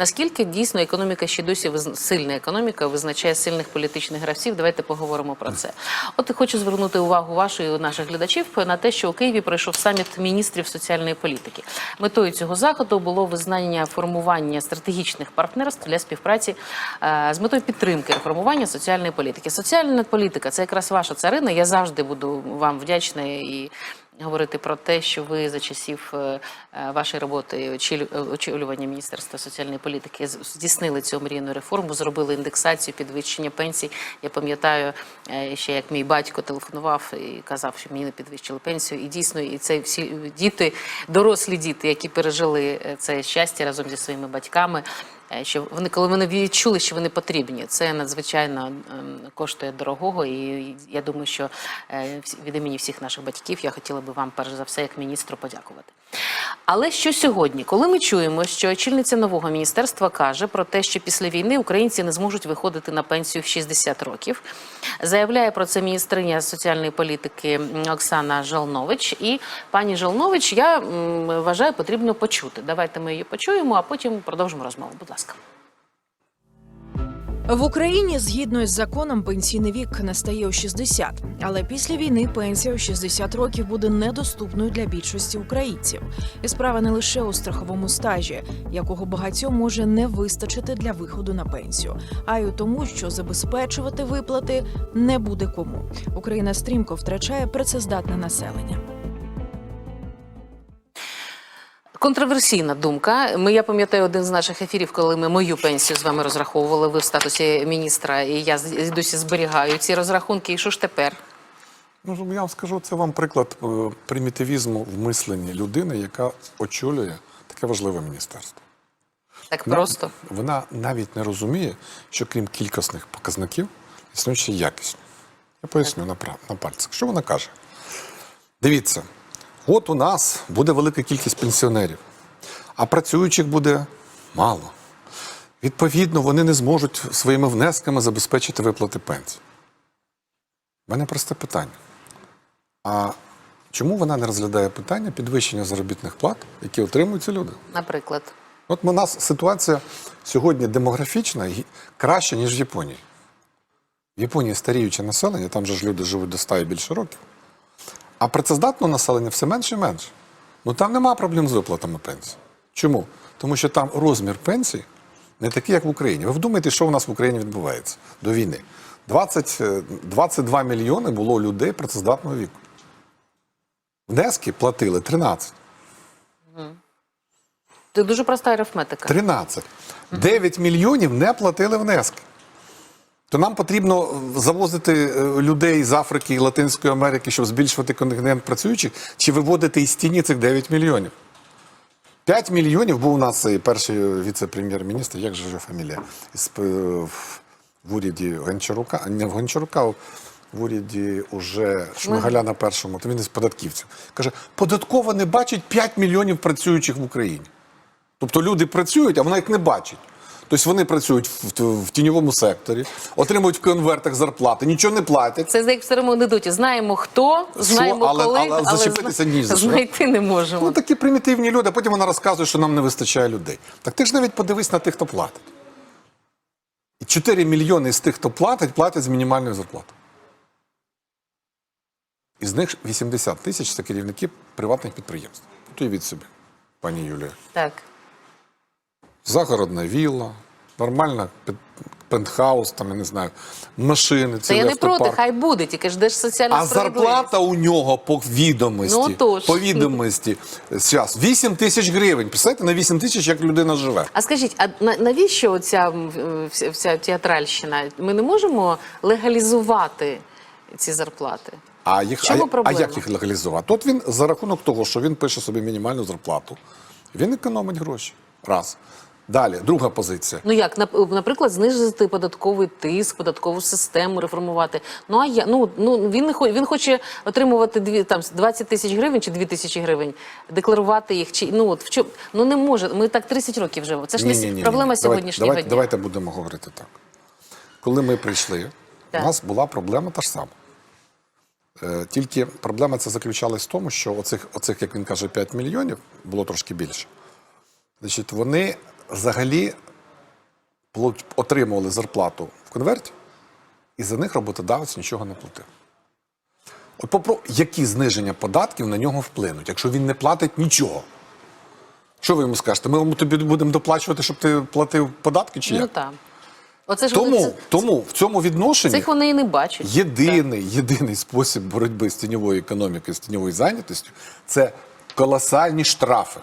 Наскільки дійсно економіка ще досі сильна економіка визначає сильних політичних гравців? Давайте поговоримо про це. От хочу звернути увагу вашої і наших глядачів на те, що у Києві пройшов саміт міністрів соціальної політики. Метою цього заходу було визнання формування стратегічних партнерств для співпраці е, з метою підтримки реформування соціальної політики. Соціальна політика це якраз ваша царина. Я завжди буду вам вдячна і говорити про те, що ви за часів е, е, вашої роботи е, очолювання Міністерства соціальної політики здійснили цю мрійну реформу, зробили індексацію, підвищення пенсій. Я пам'ятаю ще як мій батько телефонував і казав, що мені не підвищили пенсію. І дійсно, і це всі діти, дорослі діти, які пережили це щастя разом зі своїми батьками. Е, Що вони, коли вони відчули, що вони потрібні, це надзвичайно ем, коштує дорогого. І я думаю, що е, від імені всіх наших батьків я хотіла би вам перш за все як міністру подякувати. Але що сьогодні, коли ми чуємо, що очільниця нового міністерства каже про те, що після війни українці не зможуть виходити на пенсію в 60 років, заявляє про це міністриня соціальної політики Оксана Жалнович. І пані Жалнович, я м, вважаю, потрібно почути. Давайте ми її почуємо, а потім продовжимо розмову. Будь ласка. В Україні згідно із законом пенсійний вік настає у 60, але після війни пенсія у 60 років буде недоступною для більшості українців. І справа не лише у страховому стажі, якого багатьом може не вистачити для виходу на пенсію, а й у тому, що забезпечувати виплати не буде кому. Україна стрімко втрачає працездатне населення. Контроверсійна думка. Ми я пам'ятаю один з наших ефірів, коли ми мою пенсію з вами розраховували. Ви в статусі міністра, і я досі зберігаю ці розрахунки. І що ж тепер? Ну, я вам скажу, це вам приклад е, примітивізму в мисленні людини, яка очолює таке важливе міністерство. Так Вона- просто Вона навіть не розуміє, що крім кількісних показників, існують ще якісні. Я поясню на, на пальцях. Що вона каже? Дивіться, от у нас буде велика кількість пенсіонерів, а працюючих буде мало. Відповідно, вони не зможуть своїми внесками забезпечити виплати пенсій. У мене просте питання. А чому вона не розглядає питання підвищення заробітних плат, які отримують ці люди? наприклад. От у нас ситуація сьогодні демографічна і краща, ніж в Японії. В Японії старіюче населення, там же ж люди живуть до 100 і більше років. А працездатного населення все менше і менше. Ну там нема проблем з виплатами пенсій. Чому? Тому що там розмір пенсій не такий, як в Україні. Ви вдумайте, що у нас в Україні відбувається до війни. 20, е, 22 мільйони було людей працездатного віку. Внески платили 13. Це дуже проста арифметика. 13. 9 мільйонів не платили внески. То нам потрібно е, завозити е, людей з Африки і Латинської Америки, щоб збільшувати контингент працюючих, чи виводити із тіні цих 9 мільйонів. 5 мільйонів був у нас цей перший віце-прем'єр-міністр, як же його фамілія? Е, в- уряді Гончарука, не в Гончарука, в уряді уже Шмигаля на першому, то він із податківців. Каже, податково не бачить 5 мільйонів працюючих в Україні. Тобто люди працюють, а вона їх не бачить. Тобто вони працюють в, в, в тіньовому секторі, отримують в конвертах зарплати, нічого не платять. Це як в старому анекдоті. Знаємо хто, знаємо але- коли, але зачепитися ні за що. знайти не можемо. Ну такі примітивні люди, а потім вона розказує, що нам не вистачає людей. Так ти ж навіть подивись на тих, хто платить. І 4 мільйони з тих, хто платить, платять з мінімальною зарплатою. Із них 80 тисяч це керівники приватних підприємств. Уявіть собі, пані Юлія. Так. Загородна вілла, нормальна пентхаус, там, я не знаю, машини, Та я не проти, хай буде, тільки ж де ж соціальна А зарплата у нього по відомості, Ну, тож. по відомості, зараз 8 тисяч гривень. Представляєте, на 8 тисяч як людина живе. А скажіть, а навіщо ця вся, вся театральщина? Ми не можемо легалізувати ці зарплати? А, їх, чому а, а як їх легалізувати? От він за рахунок того, що він пише собі мінімальну зарплату, він економить гроші. Раз. Далі, друга позиція. Ну як наприклад, знизити податковий тиск, податкову систему реформувати. Ну а я ну ну він не хоче, він хоче отримувати дві там 20 тисяч гривень чи 2 тисячі гривень, декларувати їх чи ну от в чому ну не може. Ми так 30 років живемо. Це ж не Ні-ні-ні-ні. проблема Давайте- сьогоднішнього давайте, дня. Давайте будемо говорити так. Коли ми прийшли, Так. у нас була проблема та ж сама. Е, Тільки проблема ця заключалась в тому, що оцих, оцих, як він каже, 5 мільйонів було трошки більше. Значить, вони взагалі отримували зарплату в конверті, і за них роботодавець нічого не платив. От попро, які зниження податків на нього вплинуть, якщо він не платить нічого? Що ви йому скажете? Ми вам тобі будемо доплачувати, щоб ти платив податки чи Ну так. Оце ж тому, ц- тому в цьому відношенні цих вони і не бачать. єдиний, єдиний спосіб боротьби з тіньовою економікою, з тіньовою зайнятістю це колосальні штрафи.